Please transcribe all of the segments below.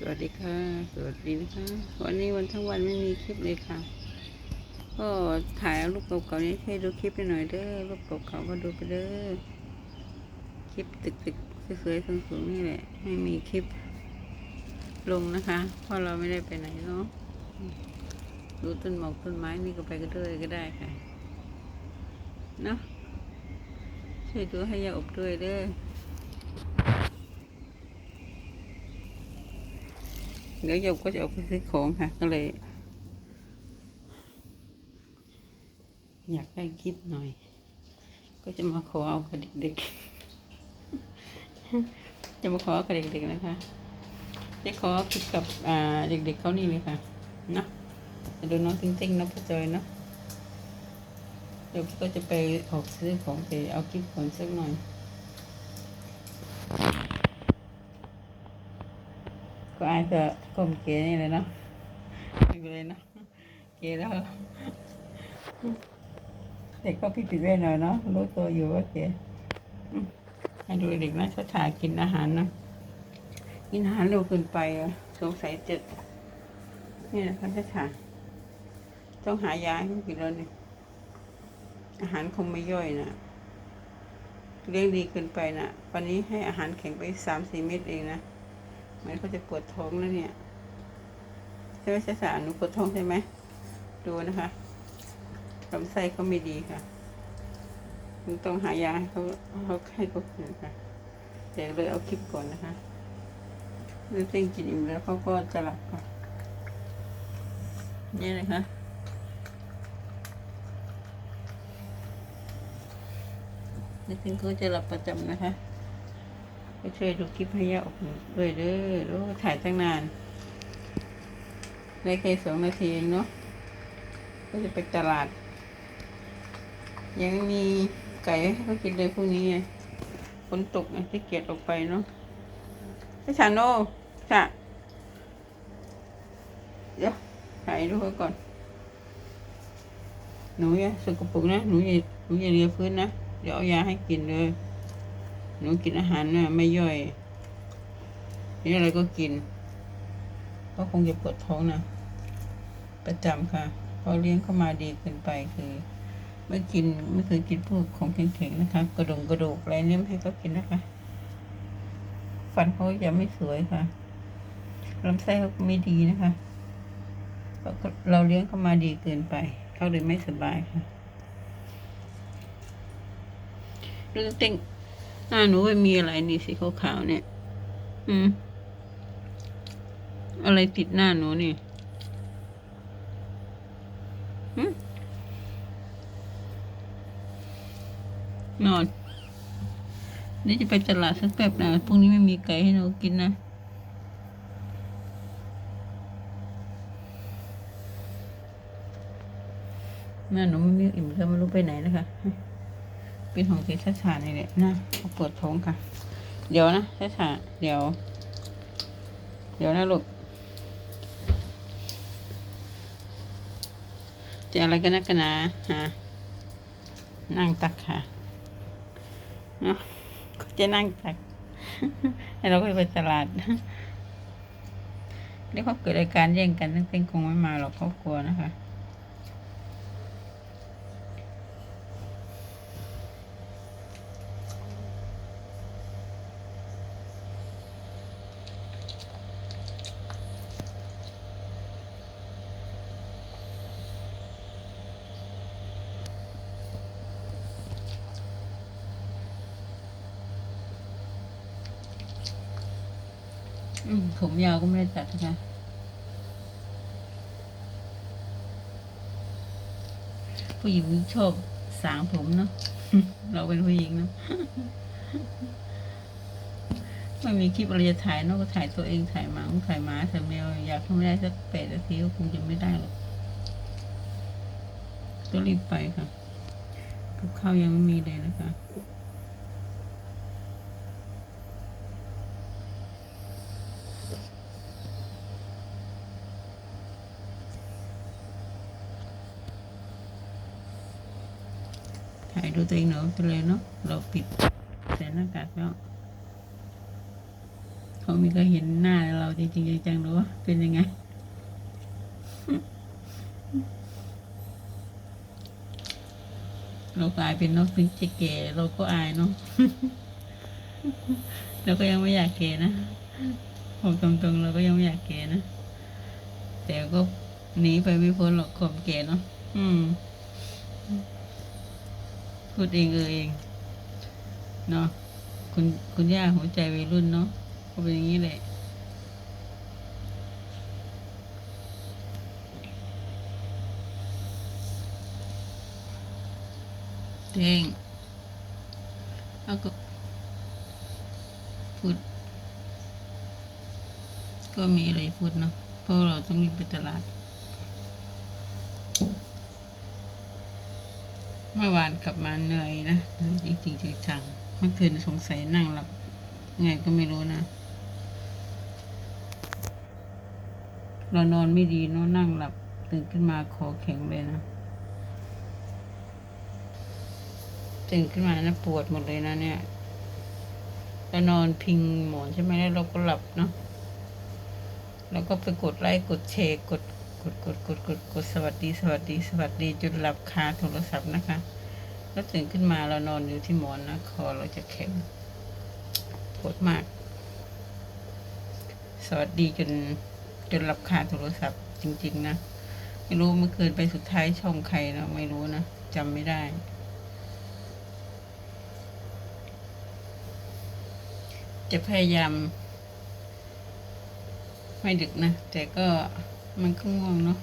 สวัสดีค่ะ สวัสดีนะคะ วันนี้วันทั้งวันไม่มีคลิปเลยค่ะ ก็ถ่ายเอารูปเก่าๆนี้ให้ดูคลิปหน่อยเด้อ รูปเก่าๆก็ดูไปเด้อ คลิปตึกๆสวยๆสูงๆนี่แหละ ไม่มีคลิปลงนะคะ เพราะเราไม่ได้ไปไหนเนาะ ดูต้นหมอกต้นไม้นี่ก็ไปก็ด้วยก็ได้ค่ะ เนาะช่วยดูให้ยาอบด้วยเด้อ เดี๋ยวโยมก็จะออกไปซื้อของค่ะ ก็เลย อยากได้คลิปหน่อย ก็จะมาขอเอากับเด็กๆ จะมาขอกับเด็กๆนะคะ จะขอคลิปกับอ่าเด็กๆเขานี่เลยค่ะเนาะดูน้องติ้งติ้งๆน้องพระจอยเนาะเดี๋ยวก็จะไปออกซื้อของไปเอาคลิปก่อนสักหน่อย ก็อายจะกลมเก๋นี่เลยเนาะไม่เป็นไรเนาะเก๋แล้วเด็กก็ผิดผิดไว้หน่อยเนาะรู้ตัวอยู่ว่าเก๋ให้ดูเด็กนะชาถ่ากินอาหารนะกินอาหารเร็วเกินไปสงสัยเจะนี่นะคะช้าถ่าต้องหายาให้กินแล้วเนี่ยอาหารคงไม่ย่อยนะเลี้ยงดีเกินไปนะวันนี้ให้อาหารแข็งไปสามสี่เม็ดเองนะ มือนเขาจะปวดท้องแล้วเนี่ยใช่ไหมชาสาหนูปวดท้องใช่ไหมดูนะคะลำไส้เขาไม่ดีค่ะมันต้องหายาให้เขาเขาให้เขากินค่ะแต่เลยเอาคลิปก่อนนะคะเมื่อเต้งกินอิ่มแล้วเขาก็จะหลับค่ะนี่นะคะนี่ถึงเขาจะหลับประจำนะคะ ก็ช่วยดูคลิปให้ย่าออกด้วยเด้อแล้ถ่ายตั้งนานได้แค่สองนาทีเองเนาะก็จะไปตลาด ยังมีไก่ให้เขากินเลยพรุ่งนี้ไงฝนตกไงที่เกียจออกไปเนาะพี่ชาโน่ค่ะเดี๋ยวถ่ายดูเขาก่อน หนูอย่าสกปรกนะ หนูอย่าหนูอย่าเลียพื้นนะ เดี๋ยวเอายาให้กินเลย หนูกินอาหารเนี่ยไม่ย่อยนี่อะไรก็กิน ก็คงจะปวดท้องนะ ประจำค่ะเพราะเลี้ยงเข้ามาดีเกินไปคือไม่กินไม่เคยกินพวกของแข็งๆนะคะ กระดงกระดูกอะไรเนี่ยไม่ให้เขากินนะคะ ฟันเขาจะไม่สวยค่ะลำไส้เขาไม่ดีนะคะเพราะเราเลี้ยงเข้ามาดีเกินไป เขาเลยไม่สบายค่ะเรื่องต้ง หน้าหนูไม่มีอะไรนี่สีขาวๆเนี่ย อืม อะไรติดหน้าหนูนี่หืมนอนนี่จะไปตลาดสักแป๊บนะพรุ่งนี้ไม่มีไก่ให้หนูกินนะ แม่หนูไม่มีอิ่มแล้วไม่รู้ไปไหนนะคะ ป็นของเจ๊ชาชานี่แหละนะเขาปวดท้องค่ะ เดี๋ยวนะชาชาเดี๋ยว เดี๋ยวนะลูกจะอะไรกันนักกันนะฮะนั่งตักค่ะเนาะก็จะนั่งตักให้เราก็ไปตลาดนี่เขาเกิดอาการแย่งกันตั้งแต่คงไม่มาหรอกครอบครัวนะคะ ผมยาวก็ไม่ได้ตัดนะคะผู้หญิงชอบสางผมเนาะเราเป็นผู้หญิงเนาะไม่มีคลิปอะไรจะถ่ายนอกก็ถ่ายตัวเองถ่ายหมาถ่ายหมาถ่ายแมวอยากทำได้สักแปดนาทีก็คงจะไม่ได้หรอกก็รีบไปค่ะกับข้าวยังไม่มีเลยนะคะ ถ่ายดูตัวเองเนาะไปเลยเนาะเราปิดใส่หน้ากากแล้วเขามีก็เห็นหน้าเราจริงๆจังๆหรือว่าเป็นยังไงเรากลายเป็นนกถึงจะแก่เราก็อายเนาะเราก็ยังไม่อยากแก่นะบอกตรงๆเราก็ยังไม่อยากแก่นะแต่ก็หนีไปไม่พ้นหรอกความแก่เนาะอืม พูดเองเออเองเนาะคุณคุณย่าหัวใจวัยรุ่นเนาะก็เป็นอย่างนี้แหละเด้งแล้วก็พูด ก็มีอะไรพูดเนาะเพราะเราต้องรีบไปตลาด เมื่อวานกลับมาเหนื่อยนะเหนื่อยจริงๆจังเมื่อคืนสงสัยนั่งหลับไงก็ไม่รู้นะเรานอนไม่ดีเนอะนั่งหลับตื่นขึ้นมาคอแข็งเลยนะตื่นขึ้นมานะปวดหมดเลยนะเนี่ยเรานอนพิงหมอนใช่ไหมแล้วเราก็หลับเนาะแล้วก็ไปกดไลค์กดแชร์กด ดกดกดกดกดสวัสดี สวัสดี สวัสดีจนหลับคาโทรศัพท์นะคะ แล้วตื่นขึ้นมาเรานอนอยู่ที่หมอนนะคอเราจะแข็งปวดมาก สวัสดีจนจนหลับคาโทรศัพท์จริง ๆ นะไม่รู้เมื่อคืนไปสุดท้ายช่องใครนะไม่รู้นะจำไม่ได้จะพยายาม ไม่ดึกนะ แต่ก็ มันก็ง่วงเนาะ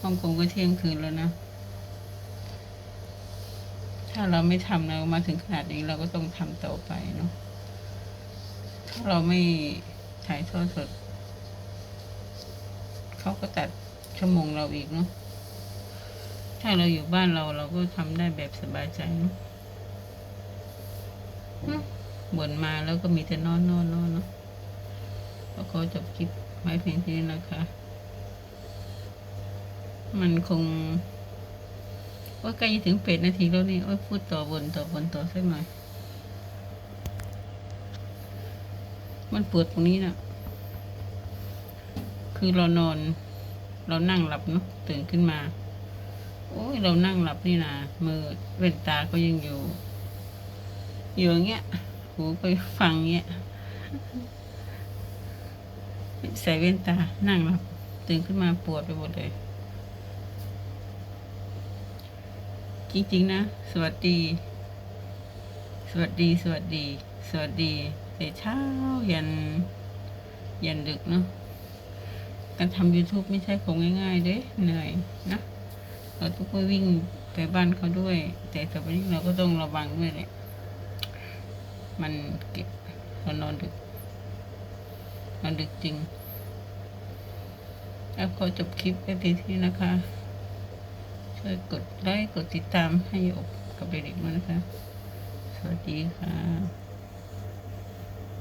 ฮ่องกงก็เที่ยงคืนแล้วนะ ถ้าเราไม่ทำเรามาถึงขนาดนี้เราก็ต้องทำต่อไปเนาะ ถ้าเราไม่ถ่ายทอดสด เขาก็ตัดชั่วโมงเราอีกเนาะ ถ้าเราอยู่บ้านเราเราก็ทำได้แบบสบายใจเนาะบ่นมาแล้วก็มีแต่นอนนอนนอนเนาะก็ขอจบคลิปไว้เพียงเท่านี้นะคะ มันคงว่าใกล้จะถึงเป็ดนาทีแล้วนี่โอ้ยพูดต่อบนต่อบนต่อสักหน่อย มันปวดตรงนี้นะคือเรานอน เรานั่งหลับเนาะตื่นขึ้นมา โอ้ยเรานั่งหลับนี่นะมือเว้นตาก็ยังอยู่ อยู่อย่างเงี้ย หูก็ฟังเงี้ยใส่เว้นตานั่งหลับตื่นขึ้นมาปวดไปหมดเลย จริง ๆ นะ สวัสดี สวัสดี สวัสดี สวัสดีแต่เช้ายัน ยันดึกเนาะการทำ YouTube ไม่ใช่ของง่าย ๆ เด้เหนื่อยนะ เราต้องไปวิ่งไปบ้านเขาด้วย แต่ต่อไปนี้เราก็ต้องระวังด้วยแหละมันเก็บเรานอนดึกนอนดึกจริงแล้วขอจบคลิปไปเพียงเท่านี้นะคะ ช่วยกดไลค์กดติดตามให้อบกับเด็กๆด้วยนะคะ สวัสดีค่ะ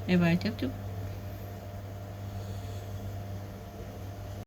บ๊ายบายจุ๊บจุ๊บ